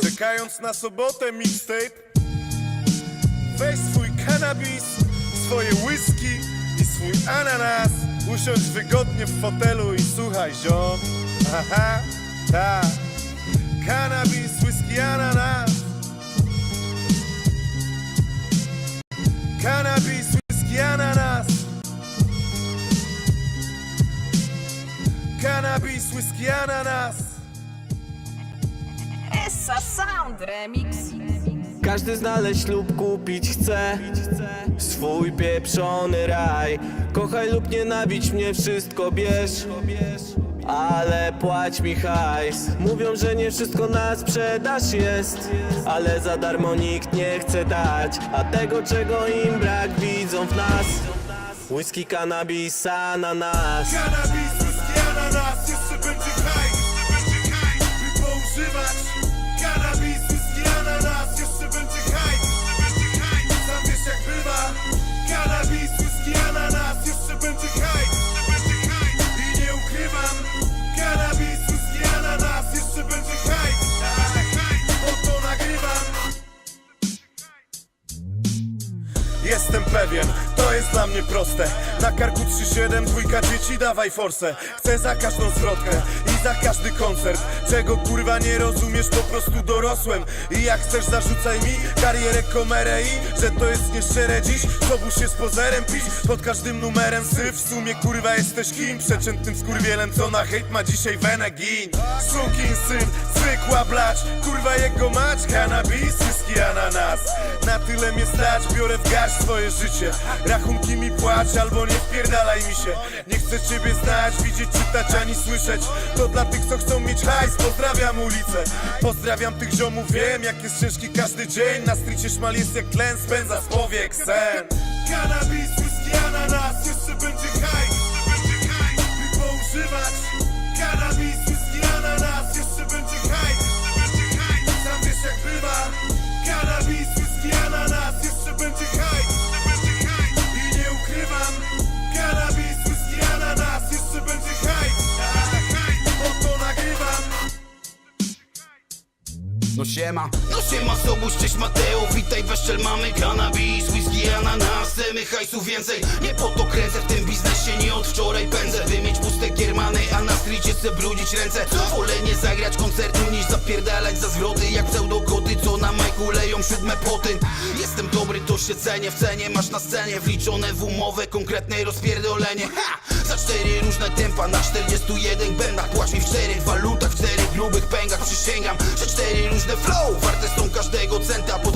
Czekając na sobotę mixtape Weź swój cannabis, swoje whisky i swój ananas. Usiądź wygodnie w fotelu i słuchaj ziom. Aha, tak Cannabis, whisky, ananas. Cannabis, whisky, ananas. Cannabis, whisky, ananas Essa Sound Remix. Każdy znaleźć lub kupić chce Swój pieprzony raj. Kochaj lub nienawidź mnie, wszystko bierz ale płać mi hajs. Mówią, że nie wszystko na sprzedaż jest Ale za darmo nikt nie chce dać. A tego, czego im brak, widzą w nas. Whisky, cannabis, ananas Cannabis, whisky, ananas, jeszcze będzie hajs Jestem pewien, to jest dla mnie proste. Na karku 3-7, dwójka dzieci, dawaj forsę. Chcę za każdą zwrotkę i za każdy koncert. Czego kurwa nie rozumiesz, po prostu dorosłem. I jak chcesz zarzucaj mi karierę komerę I że to jest nieszczere dziś. Zobóż się z pozerem pić pod każdym numerem. Sy w sumie kurwa jesteś kim? Przeciętnym skurwielem, co na hejt ma dzisiaj wenę gin Sukin syn, blacz Kurwa jego mać, cannabis, whisky, ananas. Na tyle mnie stać, biorę w garść swoje życie. Rachunki mi płać, albo nie wpierdalaj mi się. Nie chcę ciebie znać, widzieć, czytać, ani słyszeć. To dla tych, co chcą mieć hajs, pozdrawiam ulicę. Pozdrawiam tych ziomów, wiem jak jest ciężki każdy dzień. Na strycie szmal jest jak tlen, spędza z powiek sen. Cannabis, whisky, ananas, No siema, no siema Sobuś, cześć Mateo. Witaj weszczel, mamy cannabis, whisky, ananas Chcemy hajsu więcej, nie po to kręcę W tym biznesie. Nie od wczoraj pędzę By mieć puste kiermany, a na stricie chcę brudzić ręce. Wolę nie zagrać koncertu niż zapierdalać za zwroty. Jak pseudokoty, co na majku leją siódme poty Jestem dobry, to się cenię, w cenie masz na scenie Wliczone w umowę, konkretne rozpierdolenie. Ha! Za cztery różne tempa na 41 będach Płacz mi w czterech walutach, w czterech grubych pęgach Przysięgam, różne flow Warte są każdego centa. Po